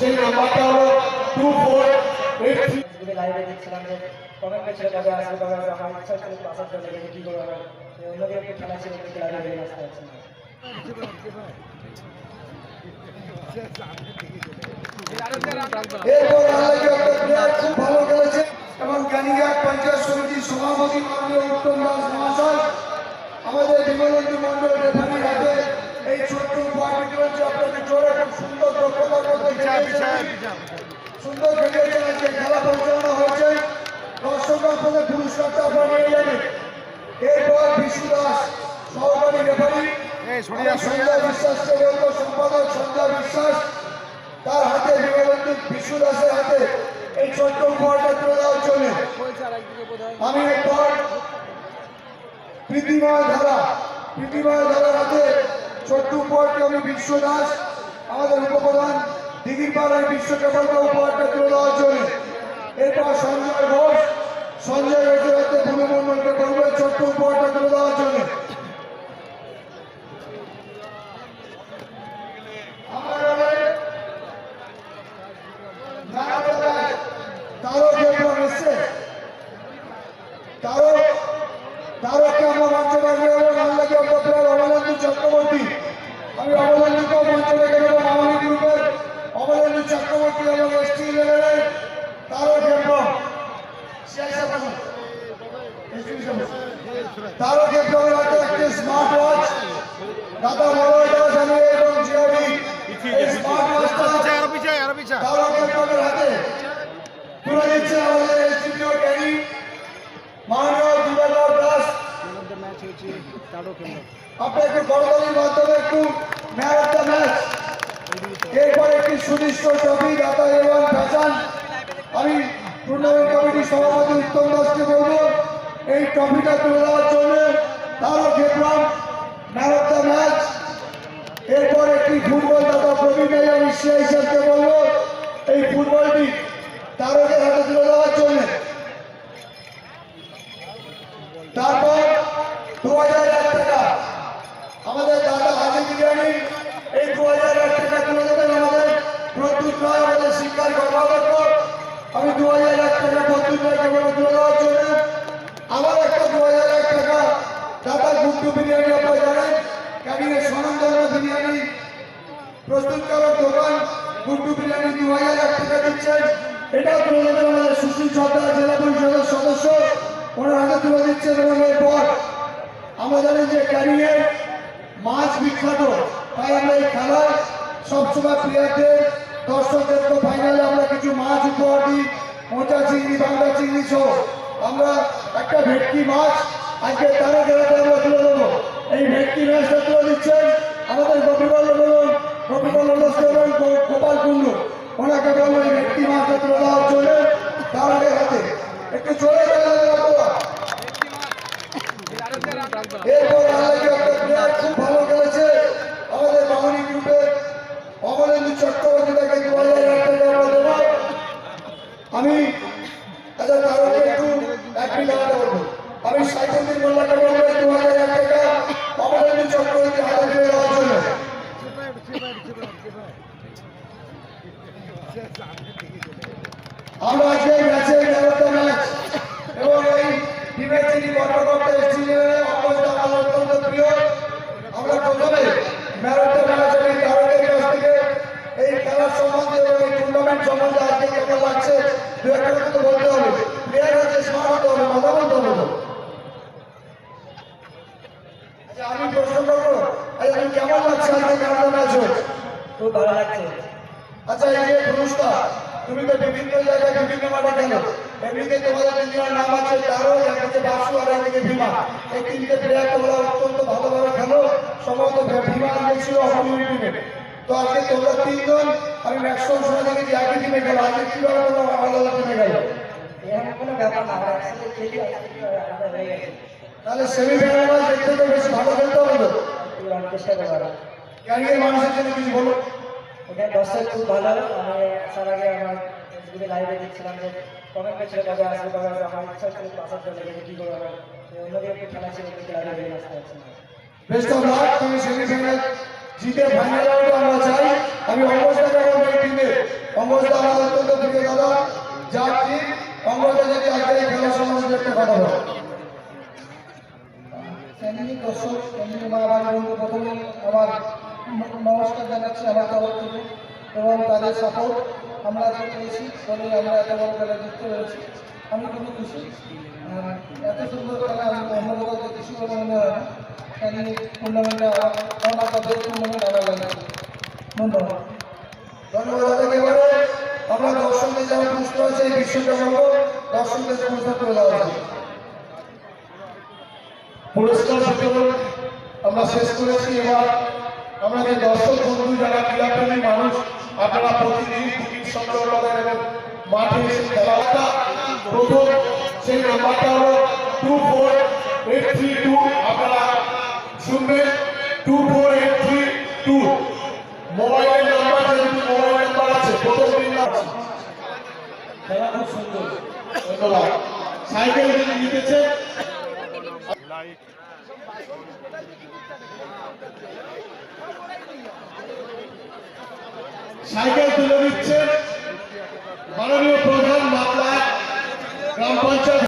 সেই নাম্বারটা হলো টু ফোর এইট থ্রি। যদি লাইভে দেখছিলাম যে কমেন্ট করছিল কবে আসবে কবে আসবে আমার ইচ্ছা ছিল আসার জন্য কিন্তু কী করব আমার অন্যদিকে একটু খেলা ছিল কিন্তু লাইভে বেরিয়ে আসতে পারছি না। এরপর আলাদা একটা প্লেয়ার খুব ভালো খেলেছে এবং জ্ঞানীঘাট পঞ্চায়েত সমিতির সভাপতি মাননীয় উত্তম দাস মহাশয়। সুন্দর খেলেছেন আজকে খেলা পরিচালনা হয়েছে দর্শক আপনাদের পুরস্কারটা আপনারা নিয়ে যাবেন এরপর বিশু দাস সহকারী রেফারি সঞ্জয় বিশ্বাসকে বলব সম্পাদক সঞ্জয় বিশ্বাস তার হাতে বিবেকানন্দ বিশু দাসের হাতে এই ছোট্ট উপহারটা তুলে দেওয়ার জন্য। আমি একবার প্রীতিময় ধারা প্রীতিময় ধারার হাতে ছোট্ট উপহারটি আমি বিশ্ব দাস আমাদের পাড়ার বিশ্বকাপকে উপহারটা তুলে দেওয়ার জন্য। এরপর সঞ্জয় ঘোষ, সঞ্জয় ঘোষের হাতে বলব এই ছোট্ট উপহারটা তুলে দেওয়ার জন্য। আমি অমলেন্দুকেও মঞ্চে ডেকে তারও কেমন তারও একটি স্মার্ট ওয়াচ দাদা মনোজ দাস আমি এবং জিওডি স্মার্ট ওয়াচটা তারও কেমনের হাতে তুলে দিচ্ছে আমাদের এসডিপিও ক্যারি মাননীয় দিবাকর দাস আপনি একটু করতালির মাধ্যমে একটু ম্যান একটি সুনিষ্ট ট্রফি দাতা এবং ফ্যাশন আমি টুর্নামেন্ট কমিটির সভাপতি উত্তম দাসকে বলব, এই ট্রফিটা তুলে দেওয়ার জন্য তারও দেখলাম ম্যান অফ দ্য ম্যাচ। এরপর একটি ফুটবল দাতা প্রবীণ আমি সে বলব, এই ফুটবলটি তারকের হাতে তুলে দেওয়ার জন্য। তারপর দু হাজার এক টাকা। আমাদের দাদা হাজি বিরিয়ানি, এই দু হাজার রায় আমাদের শিক্ষার কর্মকর্ত আমি দু হাজার এক টাকা আমার একটা দু হাজার এক টাকা দাদা গুড্ডু বিরিয়ানি আপনারা জানেন ক্যাবিনেট বিরিয়ানি। প্রস্তুতকারক দোকান গুড্ডু বিরিয়ানি দু হাজার এক দিচ্ছেন। এটাও তুলে দেবেন জেলা পরিষদের সদস্য, ওনার তুলে দিচ্ছেন আমরা জানি যে ক্যারিয়ার মাছ বিখ্যাত, তাই আমরা সবসময় প্লেয়ারদের দর্শকদের তো ফাইনালে আমরা কিছু মাছ উপহার দিই। মোটা চিংড়ি বাংলা চিংড়ি সহ। আমরা একটা ভেটকি মাছ, আজকে তারা খেলাতে আমরা তুলে দেবো এই ভেটকি মাছটা তুলে দিচ্ছেন আমাদের গোপীবল্ল বলুন, গোপীবল্ল এবং গোপাল কুন্ডু ওনাকে বলব এই ভেটকি মাছটা তুলে দেওয়ার জন্য তারা হাতে। একটু চলে গেলে আপনারা এরপর আচ্ছা তারকে একটু, এক মিনিট বলব আমি সাইফুদ্দিন মোল্লাকে বলব দু হাজার এক টাকা অমরেন্দ্র চক্রবর্তী হাতে তুলে দেওয়ার জন্য। আমরা আজকে ম্যাচের ব্যবস্থা ম্যাচ এবং এই টিমের যিনি কর্মকর্তা এসেছিলেন অত্যন্ত প্রিয়, আমরা প্রথমে ম্যারাথন ম্যাচ আমি তারকের কাছ থেকে এই খেলার সম্বন্ধে এবং এই টুর্নামেন্ট সম্বন্ধে আজকে কেমন লাগছে দু একটা কথা তো বলতে হবে প্লেয়ার হচ্ছে স্মার্ট হতে হবে কথা বলতে হবে তো। আচ্ছা আমি প্রশ্ন করব আমি কেমন লাগছে? আজকে ম্যাচ হচ্ছে খুব ভালো লাগছে। আচ্ছা এই যে পুরস্কার তুমি তো বিভিন্ন জায়গায় বিভিন্ন মাঠে খেলো। এমনিতে তোমাদের তিনজনের নাম আছে তারও একদিকে বাসু আর একদিকে ভীমা। এই তিনটে প্লেয়ার তোমরা অত্যন্ত ভালোভাবে খেলো। সম্ভবত ভীমা গিয়েছিল অপমিউনি টিমে। তো আজকে তোমরা তিনজন আমি ম্যাক্সিমাম সময় দেখেছি একই টিমে গেলো আজকে কীভাবে তোমরা আলাদা টিমে গেলো এরকম কোনো ব্যাপার না আমরা একসাথে খেলি আলাদা হয়ে গেছে। তাহলে সেমিফাইনাল ম্যাচ দেখতে তো বেশি ভালো খেলতে হবে তো। আমি চেষ্টা করব ক্যারিয়ার মানুষের জন্য কিছু বলো। এখানে দর্শক খুব ভালো। আমি আসার আগে আমার ফেসবুকে লাইভে দেখছিলাম যে কমেন্ট করছিল কবে আসবে কবে আসবে। আমার ইচ্ছা ছিল আসার জন্য কিন্তু কী করব? অন্যদিকে একটু খেলা ছিল কিন্তু লাইভে বেরিয়ে আসতে পারছি বেস্ট অফ লাক তুমি সেমিফাইনাল জিতে ফাইনালে আমরা চাই। আমি অবশ্যই আমার এই টিমে অঙ্গজদা আমার অত্যন্ত প্রিয় দাদা। যার টিম অঙ্গজদা যদি আজকে এই খেলা সম্বন্ধে একটা কথা বলে। ফ্যামিলি দর্শক ফ্যামিলি মা বাবা বন্ধু প্রথমেই আমার নমস্কার জানাচ্ছি আমার তরফ থেকে এবং তাদের সাপোর্ট আমরা যে পেয়েছি বলে আমরা এত বড় খেলা জিততে পেরেছি আমি খুবই খুশি এত সুন্দর খেলা আমি অন্য কোথাও দেখেছি বলে মনে হয় না ফ্যামিলি টুর্নামেন্টে আমার তাদের টুর্নামেন্ট আমার লাগে ধন্যবাদ ধন্যবাদ দাদাকে এবারে আমরা দর্শকদের যেমন পুষ্ট হয়েছে এই বিশ্বকাপ দর্শকদের পুরস্কার করে দেওয়া পুরস্কার বিতরণ আমরা শেষ করেছি। এবার আমরা যে দর্শক বন্ধু যারা ক্রীড়াপ্রেমী মানুষ, আপনারা প্রতিদিন সংগ্রহ এবং মাঠে এসে প্রথম সেই নাম্বারটা হলো two four eight three two আপনারা শুনবেন two four eight three two মোবাইলের নাম্বার যেহেতু মোবাইল নাম্বার আছে, প্রথম দিন আছে। খেলা খুব সুন্দর। ধন্যবাদ। সাইকেল যিনি লিখেছেন সাইকেল তুলে দিচ্ছে মাননীয় প্রধান মামলা গ্রাম পঞ্চায়েত